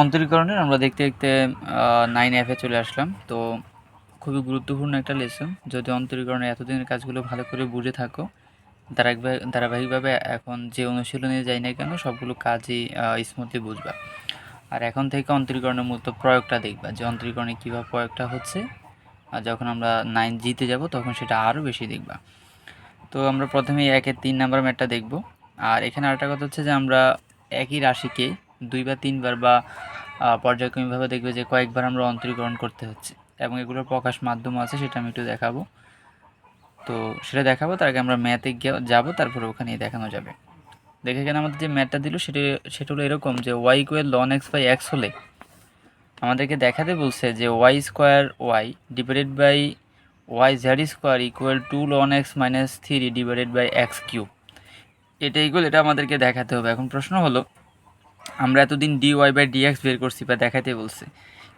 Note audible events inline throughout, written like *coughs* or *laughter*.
অন্তরীকরণের আমরা দেখতে দেখতে নাইন অ্যাপে চলে আসলাম। তো খুবই গুরুত্বপূর্ণ একটা লেসন যদি অন্তরীকরণের এতদিনের কাজগুলো ভালো করে বুঝে থাকো, ধারাবাহিক, ধারাবাহিকভাবে এখন যে অনুশীলনে যাই না কেন, সবগুলো কাজই স্মুথলি বুঝবা। আর এখন থেকে অন্তরীকরণের মূলত প্রয়োগটা দেখবা, যে অন্তরীকরণে কীভাবে প্রয়োগটা হচ্ছে। আর যখন আমরা নাইন জিতে যাব, তখন সেটা আরও বেশি দেখবা। তো আমরা প্রথমে একের তিন নাম্বার ম্যাটটা দেখব। আর এখানে আরেকটা কথা হচ্ছে যে আমরা একই রাশিকে দুই বা তিনবার বা পর্যায়ক্রমিকভাবে দেখবে যে কয়েকবার আমরা অন্তরীকরণ করতে হচ্ছে। এবং এগুলোর প্রকাশ মাধ্যম আছে, সেটা আমি একটু দেখাবো। তো সেটা দেখাবো, তার আগে আমরা ম্যাথে যাব, তারপরে ওখানে দেখানো যাবে। দেখে এখানে আমাদের যে ম্যাথটা দিল, সেটা সেটা হলো এরকম যে Y equal ln X by X হলে আমাদেরকে দেখাতে বলছে যে Y square Y divided by Y Z square equal to ln X minus three divided by X Q এটা ইকুয়াল এটা আমাদেরকে দেখাতে হবে। এখন প্রশ্ন হলো আমরা এতদিন D Y by D X বের করছি বা দেখাতে বলছে।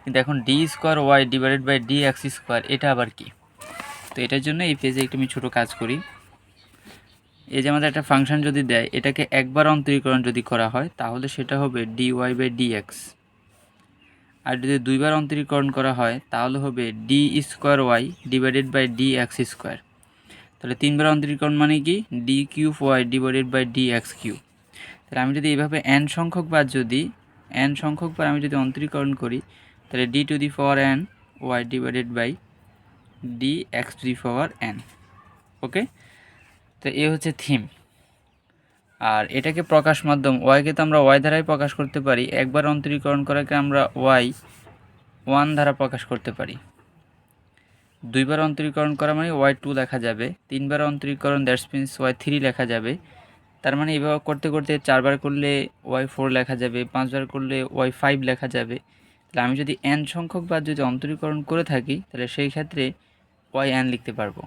কিন্তু এখন D square Y divided by D X square এটা আবার কি? তো এটার জন্য এই পেজে একটু আমি ছোটো কাজ করি। এই যে আমাদের একটা ফাংশন যদি দেয়, এটাকে একবার অন্তরীকরণ যদি করা হয়, তাহলে সেটা হবে D Y by D X আর যদি দুইবার অন্তরীকরণ করা হয়, তাহলে হবে D square Y divided by D X square তাহলে তিনবার অন্তরীকরণ মানে কি? D cube Y divided by D X cube তাহলে আমি যদি এইভাবে এন সংখ্যক বার যদি এন সংখ্যক বার আমি যদি অন্তরীকরণ করি, তাহলে D to the power N Y divided by D X to the power N okay তো এ হচ্ছে থিম আর এটাকে প্রকাশ মাধ্যম ওয়াইকে তো আমরা ওয়াই দ্বারাই প্রকাশ করতে পারি, একবার অন্তরীকরণ করাকে আমরা ওয়াই ওয়ান দ্বারা প্রকাশ করতে পারি। দুইবার অন্তরীকরণ করা মানে ওয়াই টু লেখা যাবে, তিনবার অন্তরীকরণ দ্যাটস মিনস ওয়াই থ্রি লেখা যাবে। তার মানে এভাবে করতে করতে চারবার করলে ওয়াই ফোর লেখা যাবে, পাঁচবার করলে ওয়াই ফাইভ লেখা যাবে। তাহলে আমি যদি এন সংখ্যক বার যদি অন্তরীকরণ করে থাকি, তাহলে সেই ক্ষেত্রে ওয়াই এন লিখতে পারব।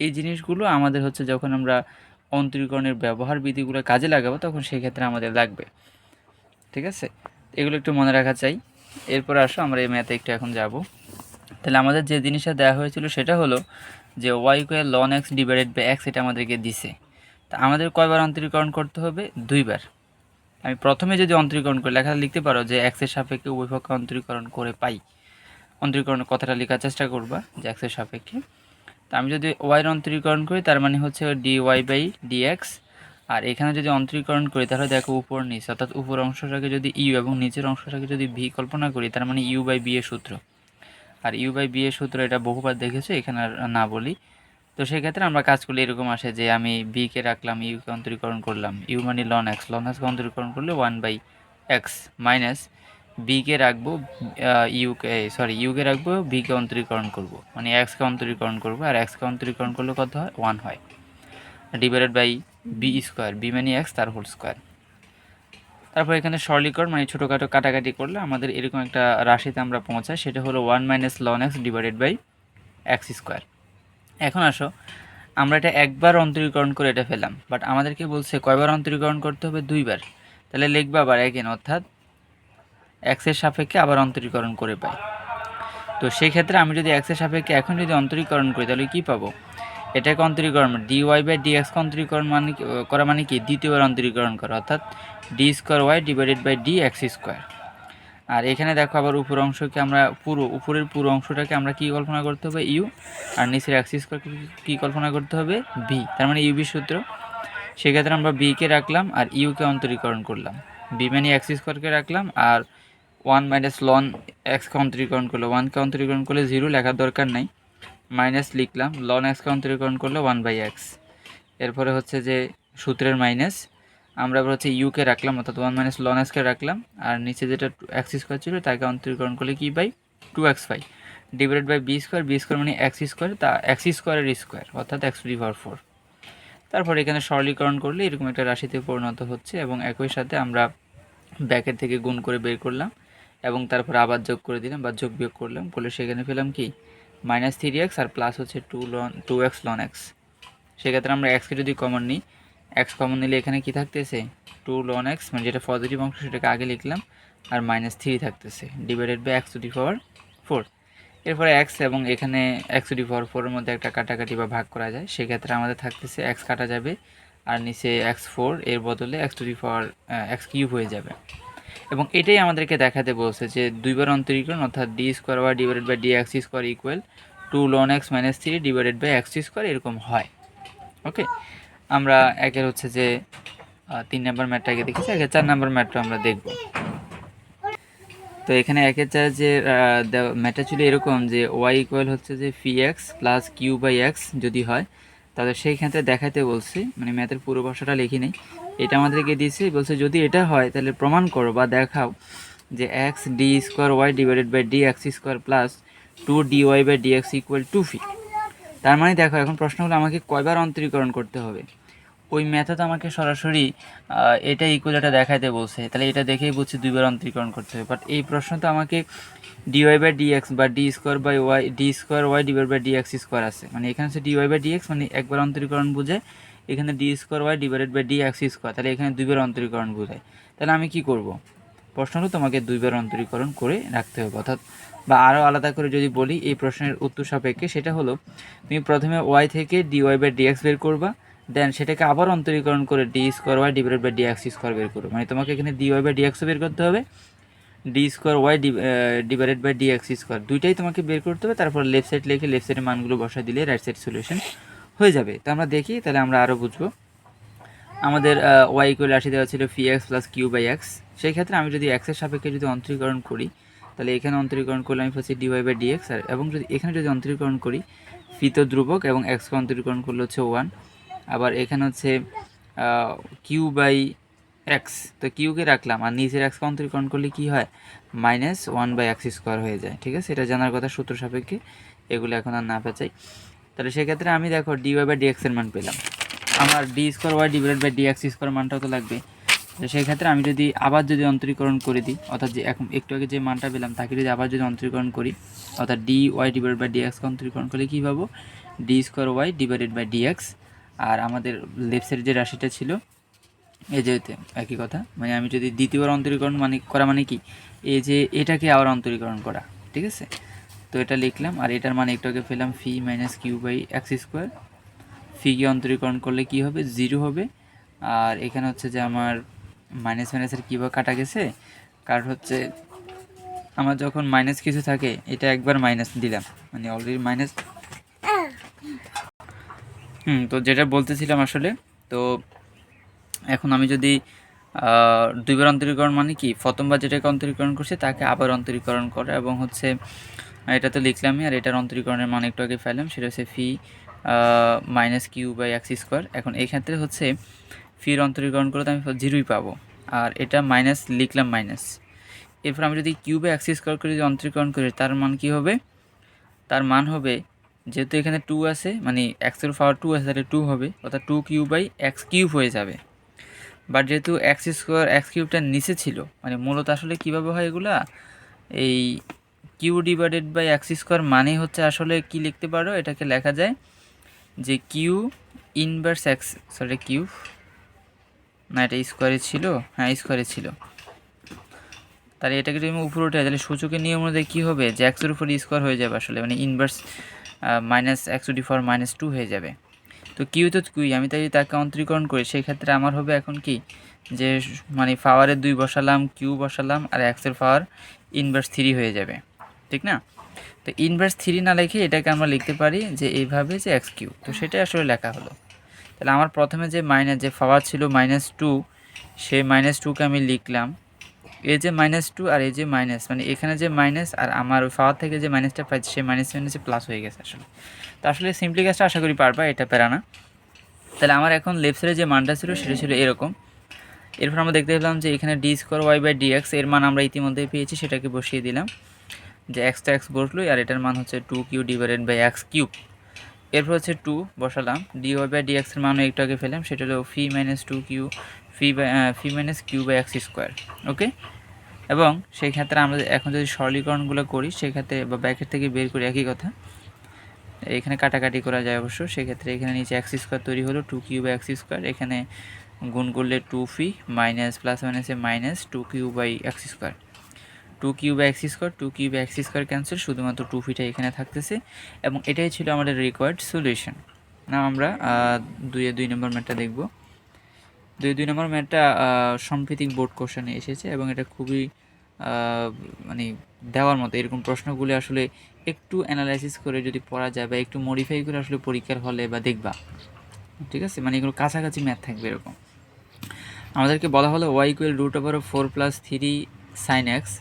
এই জিনিসগুলো আমাদের হচ্ছে যখন আমরা অন্তরীকরণের ব্যবহার বিধিগুলো কাজে লাগাবো, তখন সেই ক্ষেত্রে আমাদের লাগবে। ঠিক আছে? এগুলো একটু মনে রাখা চাই। এরপর আসো, আমরা এই ম্যাথে একটু এখন যাব। তাহলে আমাদের যে জিনিসটা দেওয়া হয়েছিল সেটা হলো যে Y square ln X divided by X এটা আমাদেরকে দিছে। তা আমাদের কয়বার অন্তরীকরণ করতে হবে? দুইবার। আমি প্রথমে যদি অন্তরীকরণ করি লেখা লিখতে পারো যে এক্সের সাপেক্ষে উভয়পক্ষে অন্তরীকরণ করে পাই। অন্তরীকরণের কথাটা লেখার চেষ্টা করবা যে এক্সের সাপেক্ষে। তা আমি যদি ওয়াইয়ের অন্তরীকরণ করি, তার মানে হচ্ছে D Y by D X আর এখানে যদি অন্তরীকরণ করি, তাহলে দেখো উপর নিচ, অর্থাৎ উপর অংশটাকে যদি ইউ এবং নিচের অংশটাকে যদি ভি কল্পনা করি, তার মানে ইউ বাই বি এর সূত্র। আর ইউ বাই বি এর সূত্র এটা বহুবার দেখেছ, এখানে আর না বলি। তো সেক্ষেত্রে আমরা কাজ করলে এরকম আসে যে আমি বিকে রাখলাম ইউকে অন্তরীকরণ করলাম। ইউ মানে লন এক্স লন এক্সকে অন্তরীকরণ করলে ওয়ান বাই এক্স মাইনাস বিকে রাখব ইউকে সরি ইউকে রাখব বিকে অন্তরীকরণ করব। মানে এক্সকে অন্তরীকরণ করব আর এক্সকে অন্তরীকরণ করলে কত হয়? ওয়ান হয়। Divided by B square B মানে এক্স তার হোল স্কোয়ার তারপর এখানে সরলীকরণ মানে ছোটোখাটো কাটাকাটি করলে আমাদের এরকম একটা রাশিতে আমরা পৌঁছাই, সেটা হলো one minus ln X divided by X square এখন আসো, আমরা এটা একবার অন্তরীকরণ করে এটা ফেলাম বাট আমাদেরকে বলছে কয়বার অন্তরীকরণ করতে হবে? দুইবার। তাহলে লিখবা আবার একেন অর্থাৎ এক্সের সাপেক্ষে আবার অন্তরীকরণ করে পাই। তো সেই ক্ষেত্রে আমি যদি এক্সের সাপেক্ষে এখন যদি অন্তরীকরণ করি, তাহলে কী পাবো? এটাকে অন্তরীকরণ ডি ওয়াই বাই ডি এক্সকে অন্তরীকরণ মানে করা মানে কি? দ্বিতীয়বার অন্তরীকরণ করা, অর্থাৎ D square Y divided by D X square আর এখানে দেখো আবার উপর অংশকে আমরা পুরো, উপরের পুরো অংশটাকে আমরা কী কল্পনা করতে হবে? ইউ আর নিচের স্কোয়ার কী কল্পনা করতে হবে? বি তার মানে ইউবি সূত্র। সেক্ষেত্রে আমরা বিকে রাখলাম আর ইউকে অন্তরীকরণ করলাম। বি মানে এক্স স্কোয়ারকে রাখলাম আর ওয়ান মাইনাস লন এক্সকে অন্তরীকরণ করলে। ওয়ানকে অন্তরীকরণ করলে জিরো লেখার দরকার নাই। মাইনাস লিখলাম। লন এক্সকে অন্তরীকরণ করলে ওয়ান বাই এক্স এরপরে হচ্ছে যে সূত্রের মাইনাস আমরা এবার হচ্ছে ইউকে রাখলাম, অর্থাৎ ওয়ান মাইনাস লন এক্সকে রাখলাম, আর নিচে যেটা এক্স স্কোয়ার ছিল, তাকে অন্তরীকরণ করলে কি by two X by divided by B square B square মানে এক্স স্কোয়ার তা এক্স স্কোয়ারের স্কোয়ার অর্থাৎ এক্স পাওয়ার ফোর তারপর এখানে সরলীকরণ করলে এরকম একটা রাশিতে পরিণত হচ্ছে এবং একই সাথে আমরা ব্যাকের থেকে গুণ করে বের করলাম এবং তারপর আবার যোগ করে দিলাম বা যোগ বিয়োগ করলাম, করলে সেখানে পেলাম কি? মাইনাস থ্রি এক্স আর প্লাস হচ্ছে two ln two X ln X সেক্ষেত্রে আমরা এক্সকে যদি কমন নিই এক্স কমন নিলে এখানে কি থাকতেছে? টু লন এক্স মানে যেটা পজিটিভ অংশ সেটাকে আগে লিখলাম, আর মাইনাস থ্রি থাকতেছে divided by X to the power four এরপরে এক্স এবং এখানে এক্স টু দি পাওয়ার ফোরের মধ্যে একটা কাটাকাটি বা ভাগ করা যায়, সেক্ষেত্রে আমাদের থাকতেছে এক্স কাটা যাবে, আর নিচে এক্স ফোর এর বদলে X to the power X cube হয়ে যাবে। এবং এটাই আমাদেরকে দেখাতে বলছে যে দুইবার অন্তরীকরণ, অর্থাৎ ডি স্কোয়ার বা divided by D X square equal to ln X minus three divided by X square এরকম হয়। ওকে আমরা একের হচ্ছে যে তিন নম্বর আগে দেখেছি, একের চার নম্বর ম্যাটটা আমরা দেখব। তো এখানে একের চার যে ম্যাটটা ছিল এরকম যে ওয়াই ইকুয়াল হচ্ছে যে phi X plus Q by X যদি হয়, তাহলে সেই ক্ষেত্রে দেখাতে বলছি মানে ম্যাথের পুরো ভাষাটা লিখি নেই। এটা আমাদেরকে দিয়েছে, বলছে যদি এটা হয়, তাহলে প্রমাণ করো বা দেখাও যে X D square Y divided by D X square plus two D Y by D X equal to phi তার মানে দেখো, এখন প্রশ্ন হলো আমাকে কয়বার অন্তরীকরণ করতে হবে? ওই মেথড আমাকে সরাসরি এটা ইকুয়াল এটা দেখাইতে বলছে। তাহলে এটা দেখেই বুঝছি দুইবার অন্তরীকরণ করতে হবে। বাট এই প্রশ্ন তো আমাকে d y by d x বা d square by y d square y divide by d x square আছে। মানে এখানে হচ্ছে d y by d x মানে একবার অন্তরীকরণ বোঝায় এখানে d square y divided by d x square তাহলে এখানে দুইবার অন্তরীকরণ বোঝায় তাহলে আমি কি করব? প্রশ্ন হলো তোমাকে দুইবার অন্তরীকরণ করে রাখতে হবে। অর্থাৎ, বা আরও আলাদা করে যদি বলি, এই প্রশ্নের উত্তর সাপেক্ষে সেটা হলো, তুমি প্রথমে ওয়াই থেকে d y by d x বের করবা দেন সেটাকে আবার অন্তরীকরণ করে d square y divide by d x square বের করব মানে তোমাকে এখানে ডি ওয়াই বাই ডি এক্সও বের করতে হবে। D square y divided by d x square দুইটাই তোমাকে বের করতে হবে, তারপর লেফট সাইড লিখে লেফট সাইডের মানগুলো বসা দিলে রাইট সাইড সলিউশন হয়ে যাবে। তো আমরা দেখি, তাহলে আমরা আরও বুঝব। আমাদের ওয়াই ইকুয়াল রাশি দেওয়া ছিল phi x plus q by x সেই ক্ষেত্রে আমি যদি এক্সের সাপেক্ষে যদি অন্তরীকরণ করি, তাহলে এখানে অন্তরীকরণ করলে আমি পাচ্ছি ডিওয়াই বাই ডিএক্স আর, এবং যদি এখানে যদি অন্তরীকরণ করি ফি তো ধ্রুবক এবং এক্সকে অন্তরীকরণ করলে হচ্ছে ওয়ান আবার এখানে হচ্ছে কিউ বাই এক্স তো কিউকে রাখলাম আর নিচের এক্সকে অন্তরীকরণ করলে কি হয়? Minus one by x square হয়ে যায়, ঠিক আছে? এটা জানার কথা সূত্র সাপেক্ষে, এগুলো এখন আর না পেঁচাই। তাহলে সেক্ষেত্রে আমি দেখো ডিওয়াই বাই ডিএক্সের মান পেলাম। আমার d square y divide by d x square মানটাও তো লাগবে। তো সেই ক্ষেত্রে আমি যদি আবার যদি অন্তরীকরণ করে দিই, অর্থাৎ যে এখন একটু আগে যে মানটা পেলাম, তাকে যদি আবার যদি অন্তরীকরণ করি, অর্থাৎ d y divide by d অন্তরীকরণ করলে কী পাবো? D square y divided by d x আর আমাদের লেফট সাইডে যে রাশিটা ছিল, এ যে এতে একই কথা। মানে আমি যদি দ্বিতীয়বার অন্তরীকরণ মানে করা মানে কি? এই যে এটাকে আবার অন্তরীকরণ করা, ঠিক আছে? তো এটা লিখলাম, আর এটার মানে একটু আগে পেলাম phi minus q by x square ফিকে অন্তরীকরণ করলে কি হবে? জিরো হবে। আর এখানে হচ্ছে যে আমার মাইনাস মাইনাসের কীভাবে কাটা গেছে? কারণ হচ্ছে আমার যখন মাইনাস কিছু থাকে, এটা একবার মাইনাস দিলাম। মানে অলরেডি মাইনাস হুম, তো যেটা বলতেছিলাম আসলে, তো এখন আমি যদি দুইবার অন্তরীকরণ মানে কি, প্রথমবার যেটাকে অন্তরীকরণ করছে তাকে আবার অন্তরীকরণ করা এবং হচ্ছে, এটা তো লিখলামই আর এটার অন্তরীকরণের মান একটু আগে ফেলাম সেটা হচ্ছে phi minus q by x square এখন এই ক্ষেত্রে হচ্ছে ফির অন্তরীকরণ করলে তো আমি জিরোই পাবো, আর এটা মাইনাস লিখলাম মাইনাস এরপর আমি যদি কিউ বাই এক্স স্কোয়ার করে যদি অন্তরীকরণ করি, তার মান কি হবে? তার মান হবে যেহেতু এখানে টু আছে মানে এক্সের পাওয়ার টু আছে, তাহলে টু হবে, অর্থাৎ two q by x cube হয়ে যাবে। বাট যেহেতু এক্স স্কোয়ার এক্স কিউবটা নিচে ছিল মানে মূলত আসলে কীভাবে হয় এগুলা? এই q divided by x square মানে হচ্ছে আসলে কি লিখতে পারো? এটাকে লেখা যায় যে q inverse x sorry q না, এটা স্কোয়ারে ছিল হ্যাঁ স্কোয়ারে ছিল। তাহলে এটাকে যদি উপরে উঠে তাহলে সূচকের নিয়ম অনুযায়ী কী হবে? যে এক্সের উপরে স্কোয়ার হয়ে যাবে আসলে মানে inverse minus x two d for minus two হয়ে যাবে। তো কিউ তো কিউই আমি তাই তাকে অন্তরীকরণ করি সেই ক্ষেত্রে আমার হবে এখন কি? যে মানে পাওয়ারের দুই বসালাম, কিউ বসালাম, আর এক্সের পাওয়ার ইনভার্স থ্রি হয়ে যাবে। ঠিক না? তো ইনভার্স থ্রি না লিখে এটাকে আমরা লিখতে পারি যে এইভাবে যে এক্স কিউ। তো সেটাই আসলে লেখা হলো। তাহলে আমার প্রথমে যে মাইনাস যে পাওয়ার ছিল মাইনাস টু সেই মাইনাস টুকে আমি লিখলাম। এই যে মাইনাস টু আর এই যে মাইনাস মানে এখানে যে মাইনাস আর আমার ওই পাওয়ার থেকে যে মাইনাসটা পাইছি, সেই মাইনাস মাইনাসে প্লাস হয়ে গেছে আসলে। তো আসলে সিম্পলি কাজটা আশা করি পারবা, এটা প্যারা না। তাহলে আমার এখন লেফট সাইডে যে মানটা ছিল, সেটা ছিল এরকম। এরপর আমরা দেখতে পেলাম যে এখানে d square y by d x এর মান আমরা ইতিমধ্যেই পেয়েছি, সেটাকে বসিয়ে দিলাম। যে এক্স তো এক্স বসলোই আর এটার মান হচ্ছে two q divided by x cube এরপর হচ্ছে টু বসালাম ডি ওয়াই বাই ডিএক্সের মানও একটু আগে ফেলাম সেটা হলো phi minus two q phi phi minus q by x square, okay? এবং সেই ক্ষেত্রে আমরা এখন যদি সরলীকরণগুলো করি সেক্ষেত্রে বা ব্যাকের থেকে বের করি, একই কথা। এখানে কাটাকাটি করা যায় অবশ্য সেক্ষেত্রে এখানে নিচে এক্স স্কোয়ার তৈরি হলো two q by x square, এখানে গুণ করলে টু ফি মাইনাস প্লাস মাইনাসে minus two q by x square. Two q by x square, two q by x square cancel, শুধুমাত্র টু ফিটা এখানে থাকতেছে। এবং এটাই ছিল আমাদের রিকোয়ার্ড সলিউশন না আমরা দুইয়ে দুই নম্বর ম্যাটটা দেখব। দুই দুই নম্বর ম্যাথটা সাম্প্রতিক বোর্ড কোশ্চেনে এসেছে এবং এটা খুবই মানে দেওয়ার মতো। এরকম প্রশ্নগুলি আসলে একটু অ্যানালাইসিস করে যদি পড়া যায় বা একটু মডিফাই করে আসলে পরীক্ষার হলে বা দেখবা। ঠিক আছে? মানে এগুলো কাছাকাছি ম্যাথ থাকবে এরকম। আমাদেরকে বলা হলো y equal root over four plus three sine x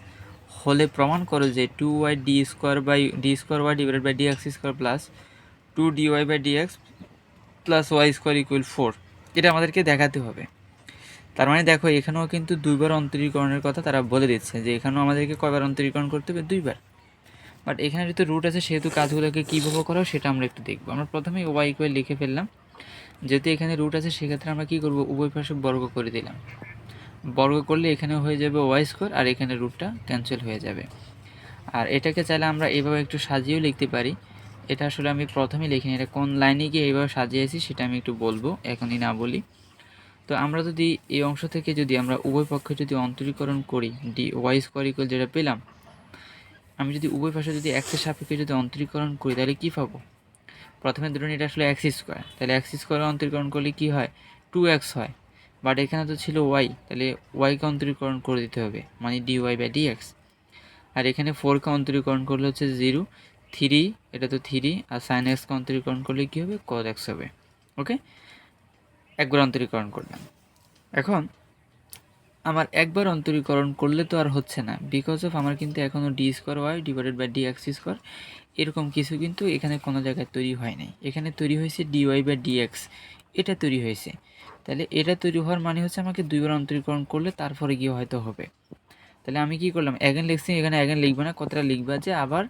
হলে প্রমাণ করো যে two y d square by d square y divided by d x square plus two d y by d x plus y square equal four এটা আমাদেরকে দেখাতে হবে। তার মানে দেখো, এখানেও কিন্তু দুইবার অন্তরীকরণের কথা তারা বলে দিচ্ছে যে এখানেও আমাদেরকে কয়বার অন্তরীকরণ করতে হবে? দুইবার। বাট এখানে যেহেতু রুট আছে, সেহেতু কাজগুলোকে কীভাবে করো সেটা আমরা একটু দেখব। আমরা প্রথমেই ওয়াই ইকুয়াল লিখে ফেললাম। যেহেতু এখানে রুট আছে, সেক্ষেত্রে আমরা কী করব? উভয় পাশে বর্গ করে দিলাম। বর্গ করলে এখানে হয়ে যাবে ওয়াই স্কোয়ার আর এখানে রুটটা ক্যান্সেল হয়ে যাবে। আর এটাকে চাইলে আমরা এভাবে একটু সাজিয়েও লিখতে পারি। এটা আসলে আমি প্রথমেই লিখিনি এটা কোন লাইনে গিয়ে এইভাবে সাজিয়েছি সেটা আমি একটু বলব, এখনই না বলি। তো আমরা যদি এই অংশ থেকে যদি আমরা উভয় পক্ষে যদি অন্তরীকরণ করি ডি ওয়াই স্কোয়ার ইকুয়াল যেটা পেলাম, আমি যদি উভয় পাশে যদি এক্সের সাপেক্ষে যদি অন্তরীকরণ করি, তাহলে কী পাবো? প্রথমে ধরুন এটা আসলে এক্স স্কোয়ার তাহলে এক্স স্কোয়ার অন্তরীকরণ করলে কী হয়? টু এক্স হয়। বাট এখানে তো ছিল ওয়াই তাহলে ওয়াইকে অন্তরীকরণ করে দিতে হবে মানে d y by d x আর এখানে ফোরকে অন্তরীকরণ করলে হচ্ছে জিরো থ্রি, এটা তো থ্রি, আর সাইন এক্সকে অন্তরীকরণ করলে কী হবে? কদ এক্স হবে। ওকে একবার অন্তরীকরণ করলাম। এখন, আমার একবার অন্তরীকরণ করলে তো আর হচ্ছে না। বিকজ অফ আমার কিন্তু এখনও d square y divided by d x square এরকম কিছু কিন্তু এখানে কোনো জায়গায় তৈরি হয় নাই। এখানে তৈরি হয়েছে d y by d x এটা তৈরি হয়েছে। তাহলে এটা তৈরি হওয়ার মানে হচ্ছে আমাকে দুইবার অন্তরীকরণ করলে তারপরে গিয়ে হয়তো হবে। তাহলে আমি কি করলাম? অ্যাগেন লিখছি, এখানে অ্যাগেন লিখব না, কতটা লিখবা যে আবার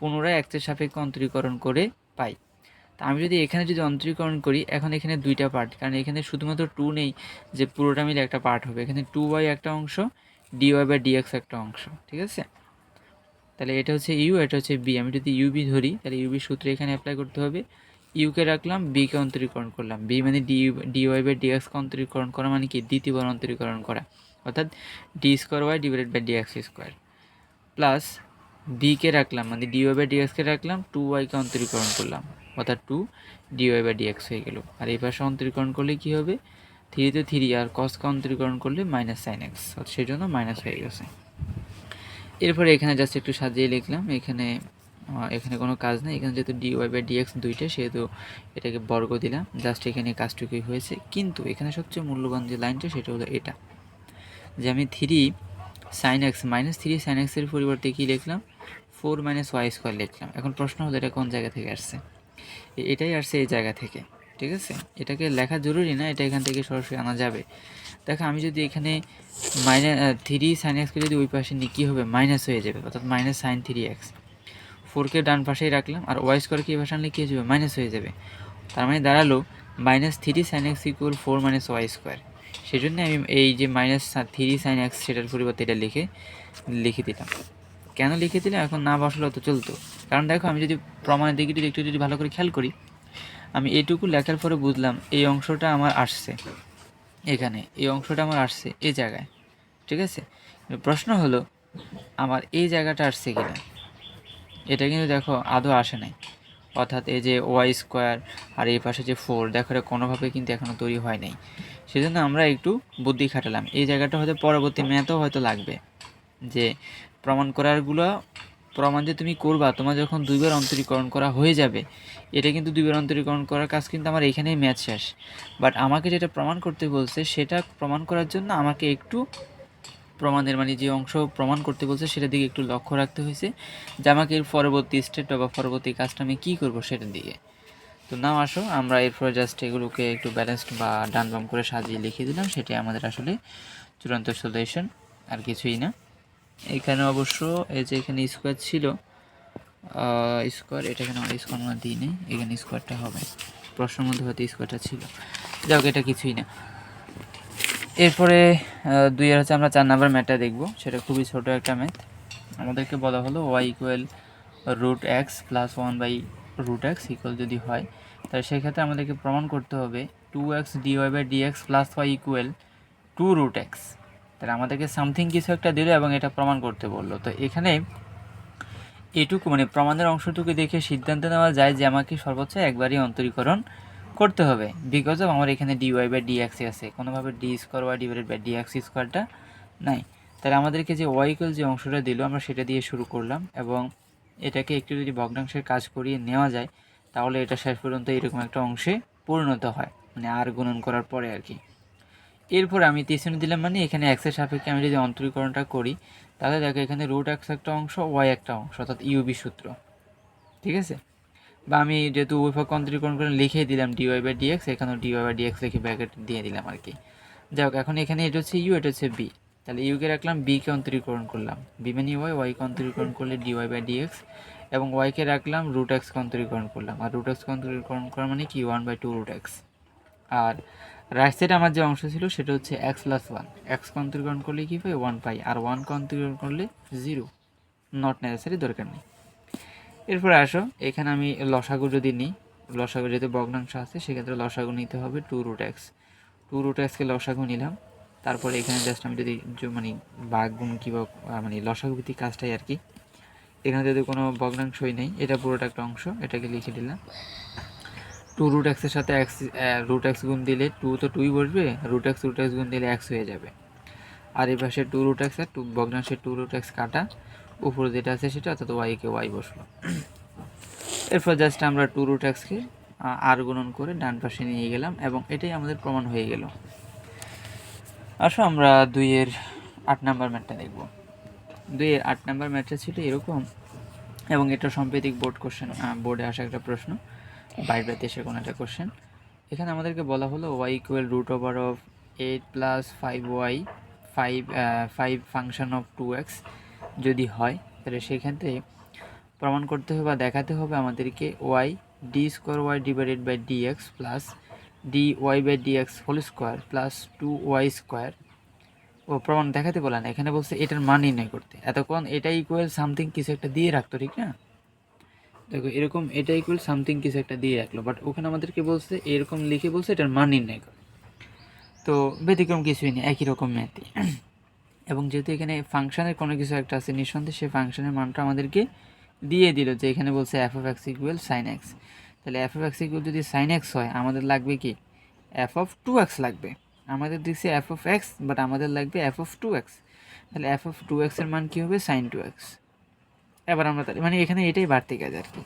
পুনরায় এক্সের সাপেক্ষে অন্তরীকরণ করে পাই। তা আমি যদি এখানে যদি অন্তরীকরণ করি, এখন এখানে দুইটা পার্ট কারণ এখানে শুধুমাত্র টু নেই যে পুরোটা মিলে একটা পার্ট হবে। এখানে টু ওয়াই একটা অংশ ডি ওয়াই বাই ডিএক্স একটা অংশ, ঠিক আছে? তাহলে এটা হচ্ছে ইউ এটা হচ্ছে বি আমি যদি ইউবি ধরি, তাহলে ইউবি সূত্রে এখানে অ্যাপ্লাই করতে হবে। ইউকে রাখলাম বিকে অন্তরীকরণ করলাম। বি মানে ডি ডি ওয়াই বাই ডিএক্সকে অন্তরীকরণ করা মানে কি? দ্বিতীয়বার অন্তরীকরণ করা। অর্থাৎ d square y divided by d x square plus বিকে রাখলাম মানে ডি ওয়াই বাই ডিএক্সকে রাখলাম টু ওয়াইকে অন্তরীকরণ করলাম, অর্থাৎ two d y by d x হয়ে গেল। আর এই পাশে অন্তরীকরণ করলে কী হবে? থ্রিতে থ্রি আর কসকে অন্তরীকরণ করলে মাইনাস সাইন এক্স সেই জন্য মাইনাস হয়ে গেছে। এরপরে এখানে জাস্ট একটু সাজিয়ে লিখলাম, এখানে এখানে কোনো কাজ নেই, এখানে যেহেতু ডি ওয়াই বাই ডিএক্স দুইটা, সেহেতু এটাকে বর্গ দিলাম জাস্ট এখানে কাজটুকুই হয়েছে। কিন্তু এখানে সবচেয়ে মূল্যবান যে লাইনটা, সেটা হলো এটা, যে আমি three sine x minus three sine এক্সের পরিবর্তে কী লিখলাম? ফোর মাইনাস ওয়াই স্কোয়ার লিখলাম। এখন প্রশ্ন হলো এটা কোন জায়গা থেকে আসছে? এটাই আসছে এই জায়গা থেকে, ঠিক আছে? এটাকে লেখা জরুরি না, এটা এখান থেকে সরাসরি আনা যাবে। দেখো, আমি যদি এখানে মাইনাস থ্রি সাইন এক্সকে যদি ওই পাশে নিই কী হবে? মাইনাস হয়ে যাবে, অর্থাৎ মাইনাস সাইন থ্রি এক্স ফোরকে ডান পাশেই রাখলাম, আর ওয়াই স্কোয়ারকে এই পাশে আনলে কী হয়ে যাবে? মাইনাস হয়ে যাবে। তার মানে দাঁড়াল minus three sine x equal four minus y square সেই জন্য আমি এই যে মাইনাস থ্রি সাইন এক্স সেটার পরিবর্তে এটা লিখে লিখে দিলাম কেন লিখে দিলাম এখন না বসলেও তো চলতো। কারণ দেখো, আমি যদি প্রমাণের দিকে যদি একটু যদি ভালো করে খেয়াল করি, আমি এটুকু লেখার পরে বুঝলাম এই অংশটা আমার আসছে এখানে, এই অংশটা আমার আসছে এই জায়গায়। ঠিক আছে? প্রশ্ন হলো, আমার এই জায়গাটা আসছে কিনা? এটা কিন্তু দেখো আদৌ আসে নাই। অর্থাৎ এই যে ওয়াই স্কোয়ার আর এই পাশে যে ফোর, দেখো কোনোভাবে কিন্তু এখনও তৈরি হয় নাই। সেজন্য আমরা একটু বুদ্ধি খাটালাম। এই জায়গাটা হয়তো পরবর্তী ম্যাথও হয়তো লাগবে। যে প্রমাণ করারগুলো, প্রমাণ যে তুমি করবা, তোমার যখন দুইবার অন্তরীকরণ করা হয়ে যাবে, এটা কিন্তু দুইবার অন্তরীকরণ করার কাজ কিন্তু আমার এখানেই ম্যাচ শেষ। বাট আমাকে যেটা প্রমাণ করতে বলছে, সেটা প্রমাণ করার জন্য আমাকে একটু প্রমাণের মানে যে অংশ প্রমাণ করতে বলছে সেটার দিকে একটু লক্ষ্য রাখতে হয়েছে। যে আমাকে এর পরবর্তী স্টেপটা বা পরবর্তী কাজটা আমি কী করব সেটার দিকে। তো নাও আসো, আমরা এরপরে জাস্ট এগুলোকে একটু ব্যালেন্সড বা ডান বাম করে সাজিয়ে লিখে দিলাম, সেটাই আমাদের আসলে চূড়ান্ত সলিউশন আর কিছুই না। এখানে অবশ্য এই যে এখানে স্কোয়ার ছিল স্কোয়ার এটা এখানে আমরা স্কোয়ার আমরা দিই নেই এখানে স্কোয়ারটা হবে। প্রশ্নের মধ্যে হয়তো স্কোয়ারটা ছিল। যাই হোক, এটা কিছুই না। এরপরে দুই আর হচ্ছে আমরা চার নাম্বার ম্যাথটা দেখব। সেটা খুবই ছোট একটা ম্যাথ। আমাদেরকে বলা হলো y equal root x plus one by root x equal যদি হয়, তাহলে সেক্ষেত্রে আমাদেরকে প্রমাণ করতে হবে two x d y by d x plus y equal two root x তাহলে আমাদেরকে সামথিং কিছু একটা দিল এবং এটা প্রমাণ করতে বলল। তো এখানে এটুকু মানে প্রমাণের অংশটুকু দেখে সিদ্ধান্ত নেওয়া যায় যে আমাকে সর্বোচ্চ একবারই অন্তরীকরণ করতে হবে বিকজ অফ আমার এখানে ডি ওয়াই বাই ডি এক্সি আছে। কোনোভাবে d square y divided by d x স্কোয়ারটা নাই। তাহলে আমাদেরকে যে ওয়াইকল যে অংশটা দিল, আমরা সেটা দিয়ে শুরু করলাম এবং এটাকে একটু যদি ভগ্নাংশের কাজ করিয়ে নেওয়া যায়, তাহলে এটা শেষ পর্যন্ত এরকম একটা অংশে পরিণত হয় মানে আর গুণন করার পরে আর কি। এরপর আমি তিসুনি দিলাম মানে এখানে এক্সের সাপেক্ষে আমি যদি অন্তরীকরণটা করি, তাহলে দেখো এখানে রুট এক্স একটা অংশ ওয়াই একটা অংশ, অর্থাৎ ইউবি সূত্র। ঠিক আছে? বা আমি যেহেতু উভয় অন্তরীকরণ করে লিখে দিলাম d y by d x এখানেও d y by d x লিখে ব্যাকেট দিয়ে দিলাম আর কি। যাই হোক, এখন এখানে এটা হচ্ছে ইউ এটা হচ্ছে বি তাহলে ইউকে রাখলাম বিকে অন্তরীকরণ করলাম। বি মানে ওয়াই ওয়াইকে অন্তরীকরণ করলে ডিওয়াই বাই ডিএক্স এবং ওয়াইকে রাখলাম রুট এক্সকে অন্তরীকরণ করলাম। আর রুট এক্সকে অন্তরীকরণ করা মানে কি? One by two root X R right সাইডে আমার যে অংশ ছিল, সেটা হচ্ছে এক্স প্লাস ওয়ান এক্স অন্তরীকরণ করলে কী পাই ওয়ান পাই। আর ওয়ান অন্তরীকরণ করলে জিরো নট নেসেসারি দরকার নেই। এরপরে আসো এখানে আমি লসাগু যদি নিই লসাগু যেহেতু ভগ্নাংশ আছে সেক্ষেত্রে লসাগু নিতে হবে two root x two root এক্সকে লসাগু নিলাম তারপরে এখানে জাস্ট আমি যদি মানে বাঘ কিংবা আহ, মানে লসাগু ভিত্তিক কাজটাই আর কি। এখানে যদি কোনো ভগ্নাংশই নেই এটা পুরোটা একটা অংশ এটাকে লিখে দিলাম। টু রুট এক্সের সাথে এক্স রুট এক্স গুণ দিলে টু তো টুই বসবে রুট এক্স রুট এক্স গুণ দিলে এক্স হয়ে যাবে। আর এই পাশে টু রুট এক্স আর টু ভগ্নাংশের টু রুট এক্স কাটা উপরে যেটা আছে সেটা অর্থাৎ ওয়াইকে ওয়াই বসল। এরপর জাস্ট আমরা টু রুট এক্সকে আর গুণন করে ডান পাশে নিয়ে গেলাম এবং এটাই আমাদের প্রমাণ হয়ে গেল। আসো আমরা দুইয়ের আট নাম্বার ম্যাটটা দেখব। দুইয়ের আট নাম্বার ম্যাটটা ছিল এরকম এবং এটা সাম্প্রতিক বোর্ড কোশ্চেন বোর্ডে আসা একটা প্রশ্ন বাইরের দেশের কোনো একটা কোশ্চেন এখানে আমাদেরকে বলা হলো y equal root over of eight plus five y five five function of two x যদি হয়, তাহলে সেক্ষেত্রে প্রমাণ করতে হবে বা দেখাতে হবে আমাদেরকে y d square y divided by d x plus d y by d x whole square plus two y square ও, প্রমাণ দেখাতে বলে না এখানে বলছে এটার মান নির্ণয় করতে। এতক্ষণ এটা ইকুয়াল সামথিং কিছু একটা দিয়ে রাখতো, ঠিক না? দেখো, এরকম এটা ইকুয়াল সামথিং কিছু একটা দিয়ে রাখল বাট ওখানে আমাদেরকে বলছে, এরকম লিখে বলছে এটার মান নির্ণয় করে। তো ব্যতিক্রম কিছুই নেই, একই রকম ম্যাথই। এবং যেহেতু এখানে ফাংশনের কোনো কিছু একটা আছে নিঃসন্দেহে সেই ফাংশনের মানটা আমাদেরকে দিয়ে দিল যে এখানে বলছে f of x equal sine x তাহলে এফ অফ এক্স ইকুয়াল যদি সাইন এক্স হয়, আমাদের লাগবে কি? এফ অফ টু এক্স লাগবে। আমাদের দিচ্ছে এফ অফ এক্স বাট আমাদের লাগবে এফ অফ টু এক্স তাহলে এফ অফ টু এক্সের মান কী হবে? সাইন টু এক্স এবার আমরা তাহলে মানে এখানে এটাই বাড়তি কাজ আর কি।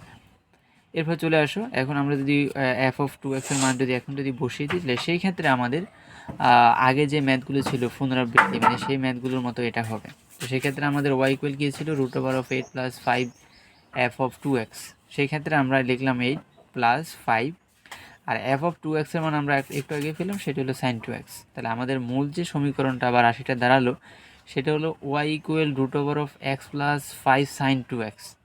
এরপর চলে আসো। এখন আমরা যদি এফ অফ টু এক্সের মান যদি এখন যদি বসিয়ে দিই, তাহলে সেই ক্ষেত্রে আমাদের আগে যে ম্যাথগুলো ছিল, পুনরাবৃত্তি মানে সেই ম্যাথগুলোর মতো এটা হবে। তো সেক্ষেত্রে আমাদের ওয়াই ইকুয়াল কী ছিল? Root over of eight plus five f of two x সেই ক্ষেত্রে আমরা লিখলাম এইট প্লাস ফাইভ আর এফ অফ টু এক্সের মান আমরা এক- একটু আগে পেলাম, সেটা হলো সাইন টু এক্স তাহলে আমাদের মূল যে সমীকরণটা বা রাশিটা দাঁড়াল, সেটা হলো y equal root over of x plus five sine two x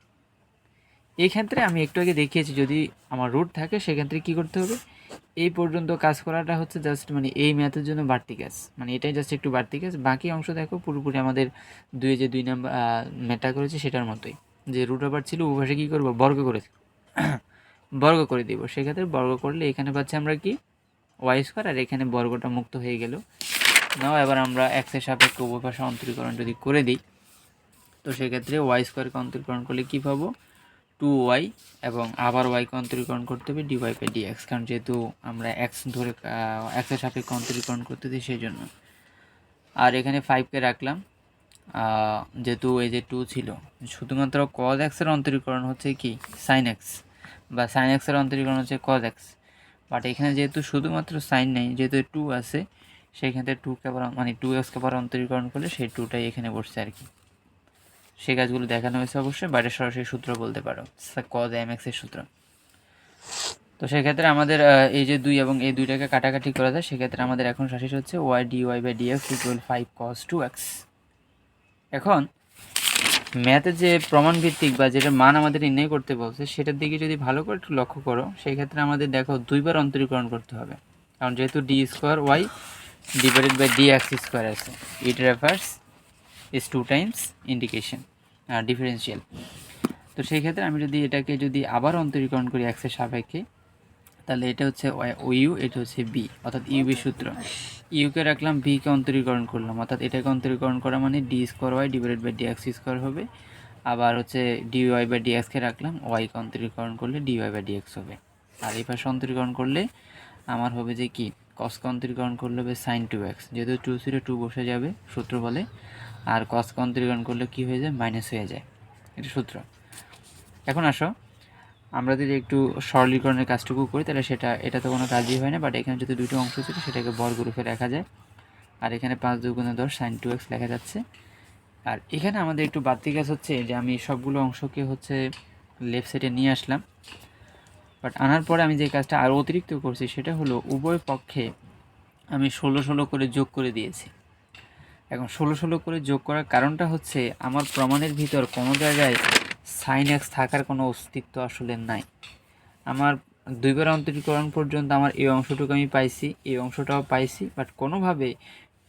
এই ক্ষেত্রে আমি একটু আগে দেখিয়েছি, যদি আমার রুট থাকে, সেক্ষেত্রে কী করতে হবে? এই পর্যন্ত কাজ করাটা হচ্ছে জাস্ট মানে এই ম্যাথের জন্য বাড়তি কাজ। মানে এটাই জাস্ট একটু বাড়তি কাজ। বাকি অংশ দেখো, পুরোপুরি আমাদের দুই যে দুই নাম্বার ম্যাথটা করেছে সেটার মতোই। যে রুট ওভার ছিল উপাসে কী করব? বর্গ করে *coughs* বর্গ করে দিব। সেক্ষেত্রে বর্গ করলে এখানে পাচ্ছি আমরা কি? ওয়াই স্কোয়ার আর এখানে বর্গটা মুক্ত হয়ে গেল। নাও, এবার আমরা এক্সের সাপেক্ষে পাশে অন্তরীকরণ যদি করে দিই, তো সেক্ষেত্রে ওয়াই স্কোয়ারকে অন্তরীকরণ করলে কী পাবো? টু ওয়াই এবং আবার ওয়াইকে অন্তরীকরণ করতে হবে ডিওয়াই বাই ডিএক্স কারণ যেহেতু আমরা এক্স ধরে এক্সের সাপেক্ষে অন্তরীকরণ করতে দিই সেই জন্য আর এখানে ফাইভকে রাখলাম যেহেতু এই যে টু ছিল, শুধুমাত্র কজ এক্সের অন্তরীকরণ হচ্ছে কি? সাইন এক্স বা সাইন এক্সের অন্তরীকরণ হচ্ছে কজ এক্স বাট এখানে যেহেতু শুধুমাত্র সাইন নেই, যেহেতু টু আছে সেই ক্ষেত্রে টুকে আবার মানে টু এক্সকে আবার অন্তরীকরণ করলে সেই টুটাই এখানে বসছে আর কি। সেই কাজগুলো দেখানো হয়েছে অবশ্যই বাইরে সরাসরি সূত্র বলতে পারো। কজ এম এক্সের সূত্র। তো সেক্ষেত্রে আমাদের এই যে দুই এবং এই দুইটাকে কাটাকাটি করা যায়, সেক্ষেত্রে আমাদের এখন শাসিস হচ্ছে y d y by d x equal five cos two x এখন ম্যাথের যে প্রমাণ ভিত্তিক বা যেটা মান আমাদের নির্ণয় করতে বলছে, সেটার দিকে যদি ভালো করে একটু লক্ষ্য করো সেই ক্ষেত্রে আমাদের দেখো দুইবার অন্তরীকরণ করতে হবে। কারণ যেহেতু d square y divided by d x square আছে it refers is two times indication differential তো সেই ক্ষেত্রে আমি যদি এটাকে যদি আবার অন্তরীকরণ করি এক্সের সাপেক্ষে, তাহলে এটা হচ্ছে ও ইউ এটা হচ্ছে বি অর্থাৎ ইউবি সূত্র। ইউকে রাখলাম বিকে অন্তরীকরণ করলাম, অর্থাৎ এটাকে অন্তরীকরণ করা মানে d square y divided by d x square হবে। আবার হচ্ছে ডি ওয়াই বাই ডি এক্সকে রাখলাম ওয়াইকে অন্তরীকরণ করলে d y by d x হবে। আর এই পাশে অন্তরীকরণ করলে আমার হবে যে কি? কস্ক অন্তরীকরণ করলে হবে সাইন টু এক্স যেহেতু টু জিরো টু বসে যাবে, সূত্র বলে। আর কস্ক অন্তরীকরণ করলে কি হয়ে যায়? মাইনাস হয়ে যায়। এটা সূত্র। এখন আসো। আমরা যদি একটু সরলীকরণের কাজটুকু করি, তাহলে সেটা, এটা তো কোনো কাজই হয় না বাট এখানে যদি দুটো অংশ ছিল, সেটাকে বর্গরূপে লেখা যায়। আর এখানে পাঁচ দুগুণে দশ সাইন টু এক্স লেখা যাচ্ছে। আর এখানে আমাদের একটু বাড়তি কাজ হচ্ছে, যে আমি সবগুলো অংশকে হচ্ছে লেফট সাইডে নিয়ে আসলাম। বাট আনার পরে আমি যে কাজটা আরও অতিরিক্ত করছি, সেটা হলো উভয় পক্ষে আমি ষোলো ষোলো করে যোগ করে দিয়েছি। এখন ষোলো ষোলো করে যোগ করার কারণটা হচ্ছে আমার প্রমাণের ভিতর কোনো জায়গায় সাইন এক্স থাকার কোনো অস্তিত্ব আসলে নাই। আমার দুইবার অন্তরীকরণ পর্যন্ত আমার এই অংশটুকু আমি পাইছি, এই অংশটাও পাইছি বাট কোনোভাবে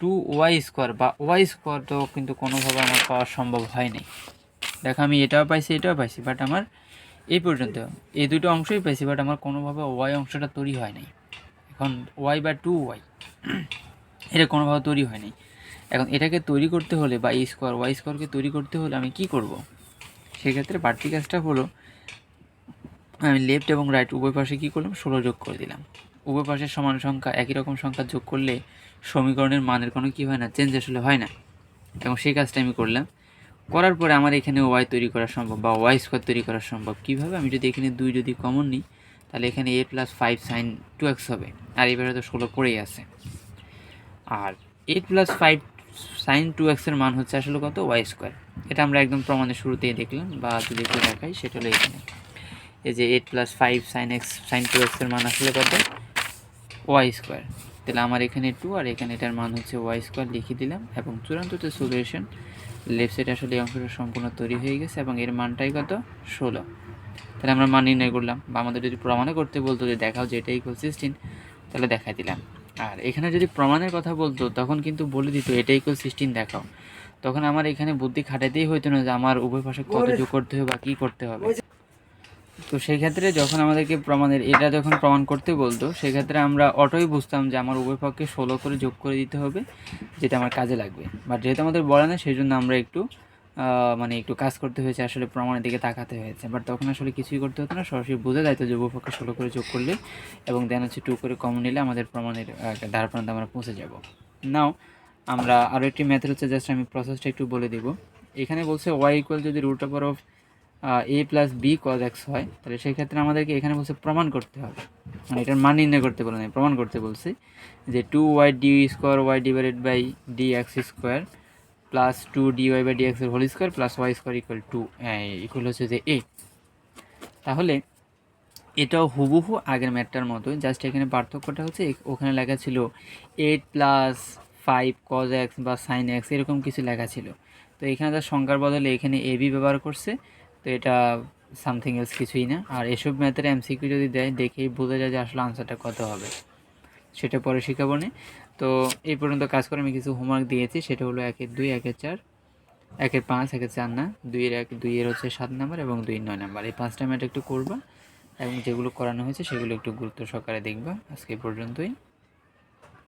টু ওয়াই স্কোয়ার বা ওয়াই স্কোয়ারটাও কিন্তু কোনোভাবে আমার পাওয়া সম্ভব হয় নাই। দেখো, আমি এটাও পাইছি এটাও পাইছি বাট আমার এই পর্যন্ত এই দুটো অংশই পাইছি বাট আমার কোনোভাবে ওয়াই অংশটা তৈরি হয় নাই। এখন ওয়াই বা টু ওয়াই এটা কোনোভাবে তৈরি হয় নাই। এখন এটাকে তৈরি করতে হলে বা এই স্কোয়ার ওয়াই স্কোয়ারকে তৈরি করতে হলে আমি কি করব? সেক্ষেত্রে বাড়তি কাজটা হলো, আমি লেফট এবং রাইট উভয় পাশে কী করলাম? ষোলো যোগ করে দিলাম। উভয় পাশে সমান সংখ্যা, একই রকম সংখ্যা যোগ করলে সমীকরণের মানের কোনো কী হয় না চেঞ্জ আসলে হয় না। এবং সেই কাজটা আমি করলাম। করার পরে আমার এখানে ওয়াই তৈরি করা সম্ভব বা ওয়াই স্কোয়ার তৈরি করা সম্ভব। কীভাবে? আমি যদি এখানে দুই যদি কমন নিই, তাহলে এখানে a plus five sine two x হবে। আর এবারে তো ষোলো পড়েই আছে। আর eight plus five sine two এক্সের মান হচ্ছে আসলে কত? ওয়াই স্কোয়ার এটা আমরা একদম প্রমাণের শুরুতেই দেখলাম, বা যদি একটু দেখাই, সেটা হলো এখানে। এই যে eight plus five sine x sine two এক্সের মান আসলে কত? ওয়াই স্কোয়ার তাহলে আমার এখানে টু আর এখানে এটার মান হচ্ছে ওয়াই স্কোয়ার লিখে দিলাম, এবং চূড়ান্ততে সলিউশন লেফট সাইড আসলে এই অংশটা সম্পূর্ণ তৈরি হয়ে গেছে, এবং এর মানটাই কত? ষোলো। তাহলে আমরা মান নির্ণয় করলাম, বা আমাদের যদি প্রমাণও করতে বলতো যে দেখাও যে এটা ইকুয়াল সিক্সটিন তাহলে দেখাই দিলাম। আর এখানে যদি প্রমাণের কথা বলতো তখন কিন্তু বলে দিত এটা ইকুয়াল সিক্সটিন দেখাও। তখন আমার এখানে বুদ্ধি খাটাতেই হইতো না যে আমার উভয় পাশে কত যোগ করতে হবে বা কী করতে হবে। তো সেই ক্ষেত্রে যখন আমাদেরকে প্রমাণের এটা যখন প্রমাণ করতে বলতো সেক্ষেত্রে আমরা অটোই বুঝতাম যে আমার উভয় পক্ষে ষোলো করে যোগ করে দিতে হবে যেটা আমার কাজে লাগবে। বাট যেহেতু আমাদের বলে না সেই জন্য আমরা একটু মানে একটু কাজ করতে হয়েছে, আসলে প্রমাণের দিকে তাকাতে হয়েছে। বাট তখন আসলে কিছুই করতে হতো না, সরাসরি বোঝা যাইতো যে উভয় পক্ষে ষোলো করে যোগ করলে। এবং দেন হচ্ছে টু করে কম নিলে আমাদের প্রমাণের ধারা পর্যন্ত আমরা পৌঁছে যাব। নাও আমরা আরও একটি ম্যাথড হচ্ছে জাস্ট আমি প্রসেসটা একটু বলে দিব। এখানে বলছে ওয়াই ইকুয়াল যদি root over of a plus b cos x হয়, তাহলে সেই ক্ষেত্রে আমাদেরকে এখানে বলছে প্রমাণ করতে হবে। মানে এটার মান নির্ণয় করতে বলে নাই, প্রমাণ করতে বলছে যে two y d square y divided by d x square plus two d y by d এক্সের whole square plus y square equal two equal হচ্ছে যে এ তাহলে এটাও হুবহু আগের ম্যাটটার মতোই জাস্ট এখানে পার্থক্যটা হচ্ছে ওখানে লেখা ছিল eight plus five cos x বা সাইন এক্স এরকম কিছু লেখা ছিল। তো এখানে তার সংখ্যার বদলে এখানে এ বি ব্যবহার করছে, তো এটা সামথিং এলস কিছুই না। আর এসব ম্যাথের এমসিকিউ যদি দেয়, দেখেই বোঝা যায় যে আসলে আনসারটা কত হবে। সেটা পরে শেখাবো না। তো এই পর্যন্ত কাজ করে আমি কিছু হোমওয়ার্ক দিয়েছি, সেটা হলো একের দুই, একের চার, একের পাঁচ, একের চার না, দুইয়ের এক, দুইয়ের হচ্ছে সাত নাম্বার এবং দুই নয় নাম্বার এই পাঁচটা ম্যাট একটু করবা এবং যেগুলো করানো হয়েছে সেগুলো একটু গুরুত্ব সহকারে দেখবা। আজকে পর্যন্তই।